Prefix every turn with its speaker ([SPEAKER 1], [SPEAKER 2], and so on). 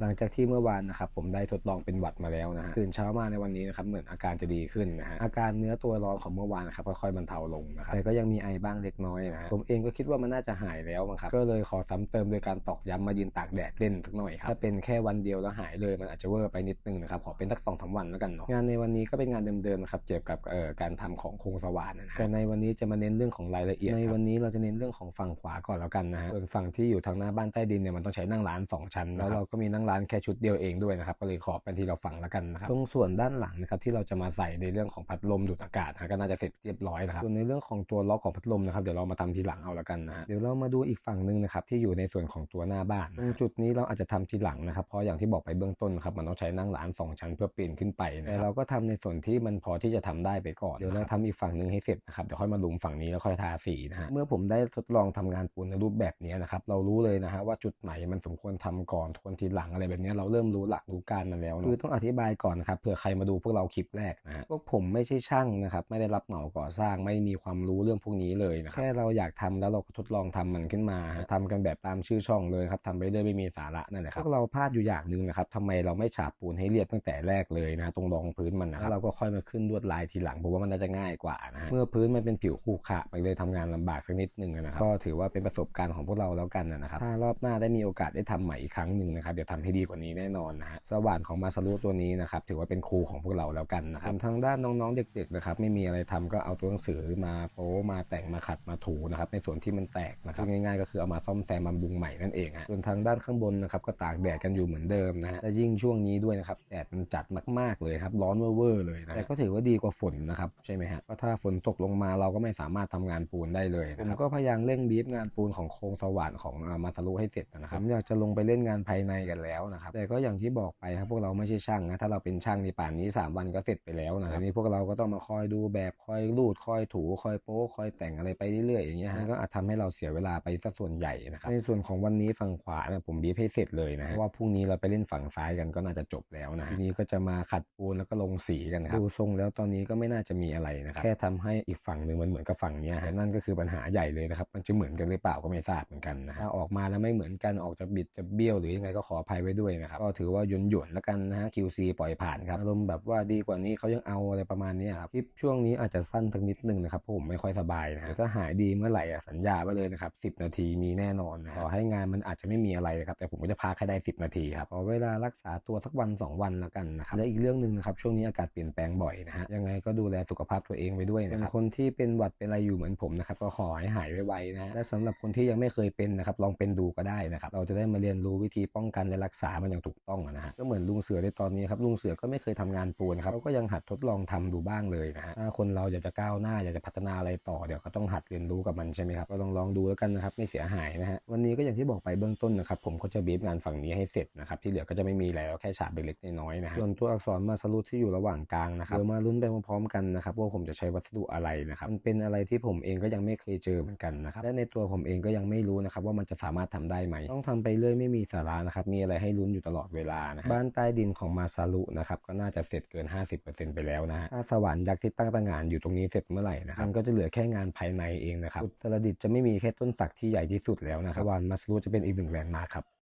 [SPEAKER 1] หลังจากที่เมื่อวานนะครับผมได้ทดลองเป็นหวัดมาแล้วนะฮะตื่นเช้ามาในวันนี้นะครับเหมือนอาการจะดีขึ้นนะฮะอาการเนื้อตัวร้อนของเมื่อวานนะครับค่อยๆบรรเทาลงนะครับแต่ก็ยังมีไอบ้างเล็กน้อยนะฮะผมเองก็คิดว่ามันน่าจะหายแล้วมั้งครับก็เลยขอซ้ำเติมโดยการตอกย้ำมายืนตากแดดเล่นสักหน่อยครับถ้าเป็นแค่วันเดียวแล้วหายเลยมันอาจจะเวอร์ไปนิดนึงนะครับขอเป็นสักสองสามวันแล้วกันเนาะงานในวันนี้ก็เป็นงานเดิมๆนะครับเกี่ยวกับเอ่อการทำของโครงสว่านนะฮะแต่ในวันนี้จะมาเน้นเรื่องของรายละเอียดในวันนี้เราจะเน้นเรื่องของฝั่งขวาก่อนแล้วกันนะฮะส่วนฝั่งที่อยู่ทางหน้าบ้านใต้ดินเนี่ยมันต้องใช้นั่งร้านสองชั้นแล้วเราก็มีนั่งร้านแค่ชุดเดียวเองด้วยนะครับก็เลยขอเป็นที่เราฝั่งแล้วกันนะครับตรงส่วนด้านหลังนะครับที่เราจะมาใส่ในเรื่องของพัดลมดูดอากาศนะก็น่าจะเสร็จเรียบร้อยนะครับส่วนในเรื่องของตัวล็อกของพัดลมนะครับเดี๋ยวเรามาทำทีหลังเอาแล้วกันนะฮะเดี๋ยวเรามาดูอีกฝั่งหนึ่งนะครับที่อยู่ในส่วนของตัวหน้าบ้านตรงจุดนี้เราอาจจะทำทีหลังนะครับเพราะอย่างที่บอกไปเบื้องต้นครับมันต้องใช้นั่งร้านสองชั้นเพื่อปีนขึ้นไปนะแต่เราก็ทำในส่วนที่มันพอที่จะทำได้ไปก่อนเดี๋ยวเราทำอีกฝั่งหนึ่งให้เสร็จนะครับเดี๋ยวค่อยมาลุมฝั่งนี้แล้วค่อยทาสีนะฮะเมื่อผมได้ทดลองทำงานปูนในรูปแบบนี้นะครับเรารู้เลยนะฮะว่าจุดไหนมันสมควรทำก่อนควรทีหลังอะไรแบบนี้เราเริ่มรู้หลักรู้การมันแล้วเนอะคือต้องอธิบายก่อนนะครับเผื่อใครมาดูพวกเราคลิปแรกนะฮะพวกผมไม่ใช่ช่างนะครับไม่ได้รับเหมาก่อสร้างไม่มีความรู้เรื่องพวกนี้เลยนะครับแค่เราอยากทำแล้วเราก็ทดลองทำมันขึ้นมาฮะทำกันแบบตามชื่อช่องเลยครับทำไปเรื่อยไม่มีสาระนั่นแหละครับพวกเราพลาดอยู่อย่างหนึ่งนะครับทำไมเราไม่ฉาบปูนให้เรียบตั้งแต่แรกเลยนะตรงรองพื้นมันนะครับแล้วเราก็ค่อยมาขึ้นลวดลายทีหลังผมว่ามันน่าจะง่ายกว่านะฮะเมื่อพื้นมันเป็นผิวขรุขระมันเลยทำงานลำบากสักนิดนึงนะครับก็ถือว่าเป็นประสบการณ์ของพวกเราแล้วกันนะครับถ้ารอบหน้าได้มีโอกาสได้ทำใหม่อีกครั้งหนึ่งนะครับเดี๋ยวทำให้ดีกว่านี้แน่นอนนะฮะสว่านของมาซารุตัวนี้นะครับถือว่าเป็นครูของพวกเราแล้วกันนะครับทางด้านน้องๆเด็กๆนะครับไม่มีอะไรทำก็เอาตัวหนังสือมาโป๊มาแต่งมาขัดมาถูนะครับในส่วนที่มันแตกนะครับง่ายๆ ก็คือเอามาซ่อมแซมบำรุงใหม่นั่นเองฮะส่วนทางด้านข้างบนนะครับก็ตากแดดกันอยู่เหมือนเดิมนะฮะและยิ่งช่วงนี้ด้วยนะครับแดดมันจัดมากๆเลยครับร้อนเวอร์ๆเลยนะแต่ก็ถือว่าดีกว่าฝนนะครับใช่ไหมฮะเพราะถ้าฝนตกลงมาเราก็ไม่สามารถทำงานปูนได้เลยผมก็พยายามเร่งบีบงานปูนของโครงสว่านของอ่ามาซารุให้เสร็จนะครับผมอยากจะลงไปเล่นงานภายในกันแล้วนะครับแต่ก็อย่างที่บอกไปครับพวกเราไม่ใช่ช่างนะถ้าเราเป็นช่างในป่านนี้ 3 วันก็เสร็จไปแล้วนะทีนี้พวกเราก็ต้องมาคอยดูแบบคอยรูดคอยถูคอยโป๊คอยแต่งอะไรไปเรื่อยๆอย่างเงี้ยฮะมันก็อาจทำให้เราเสียเวลาไปซะส่วนใหญ่นะครับในส่วนของวันนี้ฝั่งขวาเนี่ยผมบีบให้เสร็จเลยนะฮะเพราะว่าพรุ่งนี้เราไปเล่นฝั่งซ้ายกันก็น่าจะจบแล้วนะทีนี้ก็จะมาขัดปูนแล้วก็ลงสีกันครับดูทรงแล้วตอนนี้ก็ไม่น่าจะมีอะไรนะครับแค่ทำให้อีกฝั่งหนึ่งมันเหมือนกับฝั่งเนี้ยฮะนั่นก็คือปัญหาใหญ่เลยนะครับมันจะเหมือนกันหรือเปล่าก็ไม่ทราบเหมือนกันนะฮะถ้าออกมาแล้วไม่เหมือนกันออกจะบิดจะเบี้ยวหรือยังไงก็ขออภัยไว้ด้วยนะครับ ก็ถือว่าหยวนหยวนๆแล้วกันนะฮะ QC ปล่อยผ่านครับ อารมณ์แบบว่าดีกว่านี้เขายังเอาอะไรประมาณนี้ครับ คลิปช่วงนี้อาจจะสั้นสักนิดนึงนะครับเพราะผมไม่ค่อยสบายนะฮะถ้าหายดีเมื่อไหร่สัญญาไว้เลยนะครับ 10 นาทีมีแน่นอนนะต่อให้งานมันอาจจะไม่มีอะไรนะครับ แต่ผมก็จะพาแค่ได้ 10 นาทีครับขอเวลารักษาตัวสักวัน 2 วันแล้วกันนะครับ และอีกเรื่องหนึ่งนะครับช่วงนี้อากาศเปลี่ยนแปลงบ่อยนะฮะ ยังไงก็ดูแลสุขภาพตัวเองไว้ด้วยนะครับคนที่เป็นหวัดเป็นอะไรอยู่เหมือนผมนะครับก็ขอให้หายไวๆนะฮะและสำหรับคนที่ยังไม่เคยเป็นนะครับลองเป็นดูก็ได้นะครับเราจะได้มาเรียนรู้วิธีป้องกันและรักักษามันอย่างถูกต้องนะฮะก็เหมือนลุงเสือในตอนนี้ครับลุงเสือก็ไม่เคยทำงานปูนครับเขาก็ยังหัดทดลองทำดูบ้างเลยนะฮะถ้าคนเราอยากจะก้าวหน้าอยากจะพัฒนาอะไรต่อเดี๋ยวก็ต้องหัดเรียนรู้กับมันใช่ไหมครับก็ลองลองดูแล้วกันนะครับไม่เสียหายนะฮะวันนี้ก็อย่างที่บอกไปเบื้องต้นนะครับผมก็จะบีบงานฝั่งนี้ให้เสร็จนะครับที่เหลือก็จะไม่มีแล้วแค่ฉาบเล็กๆน้อยๆนะฮะส่วนตัวอักษรมาสรุปที่อยู่ระหว่างกลางนะครับเดี๋ยวมาลุ้นไปพร้อมๆกันนะครับว่าผมจะใช้วัสดุอะไรนะครับมันเป็นอะไรที่ผมเองก็ยังไม่เคยเจอเหมือนกันนะครับและในตัวผมเองก็ยังไม่รู้นะครับว่ามันจะสามารถทำได้ไหมต้องทำไปเรื่อยไม่มีสาระนะครับมีอะไรให้ลุ้นอยู่ตลอดเวลานะฮะบ้านใต้ดินของมาซารุนะครับก็น่าจะเสร็จเกิน 50%ไปแล้วนะฮะถ้าสวรรค์ยักษ์ที่ตั้งตางานอยู่ตรงนี้เสร็จเมื่อไหร่นะครับมันก็จะเหลือแค่งานภายในเองนะครับอุตรดิตถ์จะไม่มีแค่ต้นสักที่ใหญ่ที่สุดแล้วนะครับสวรรค์มาซารุจะเป็นอีกหนึ่งแลนด์มาร์คครับ